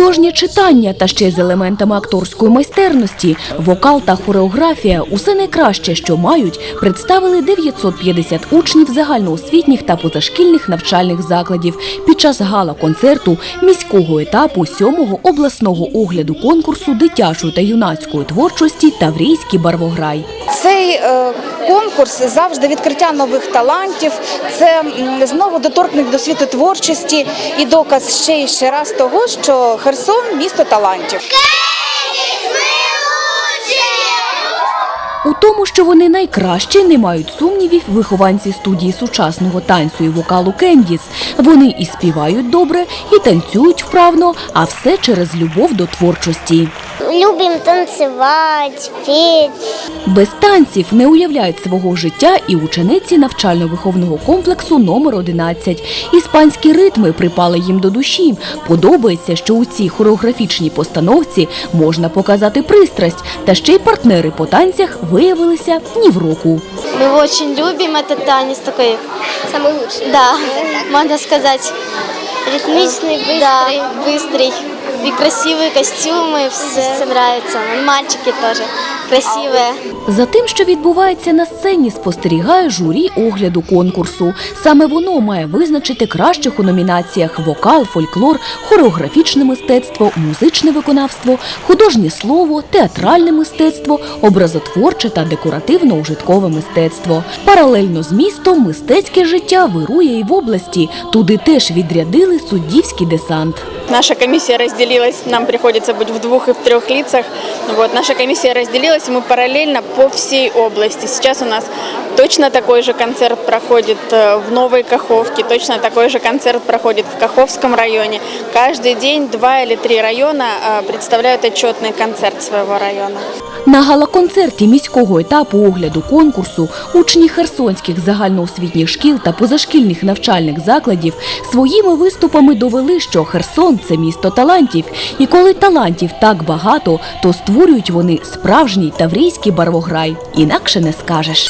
художнє читання та ще з елементами акторської майстерності, вокал та хореографія усе найкраще, що мають, представили 950 учнів загальноосвітніх та позашкільних навчальних закладів під час гала-концерту міського етапу сьомого обласного огляду конкурсу дитячої та юнацької творчості Таврійський барвограй. Цей е, конкурс завжди відкриття нових талантів. Це знову доторкник до світу творчості і доказ ще і ще раз того, що Херсон місто талантів. У тому, що вони найкращі, не мають сумнівів вихованці студії сучасного танцю і вокалу Кендіс. Вони і співають добре, і танцюють вправно, а все через любов до творчості Любим танцевать, петь. Без танців не уявляють свого життя і учениці навчально-виховного комплексу номер 11. Іспанські ритми припали їм до душі. Подобається, що у цій хореографічній постановці можна показати пристрасть, та ще й партнери по танцях виявилися ні в року. Мы его очень любим, этот танец такой, Самый лучший. да, можно сказать, Ритмичный, быстрый. да, быстрый. И красивые костюмы, все нравится. Мальчики тоже красивые. За тим, що відбувається на сцені, спостерігає журі огляду конкурсу. Саме воно має визначити кращих у номінаціях вокал, фольклор, хореографічне мистецтво, музичне виконавство, художнє слово, театральне мистецтво, образотворче та декоративно-ужиткове мистецтво. Паралельно з містом мистецьке життя вирує і в області. Туди теж відрядили суддівський десант. Наша комиссия разделилась, нам приходится быть в двух и в трех лицах. Вот, наша комиссия разделилась, и мы параллельно по всей области. Сейчас у нас точно такой же концерт проходит э, в Новой Каховке, точно такой же концерт проходит в Каховском районе. Каждый день два или три района э, представляют отчетный концерт своего района. На гала-концерті міського етапу огляду конкурсу учні херсонських загальноосвітніх шкіл та позашкільних навчальних закладів своїми виступами довели, що Херсон це місто талантів. І коли талантів так багато, то створюють вони справжній таврійський барвограй. Інакше не скажеш.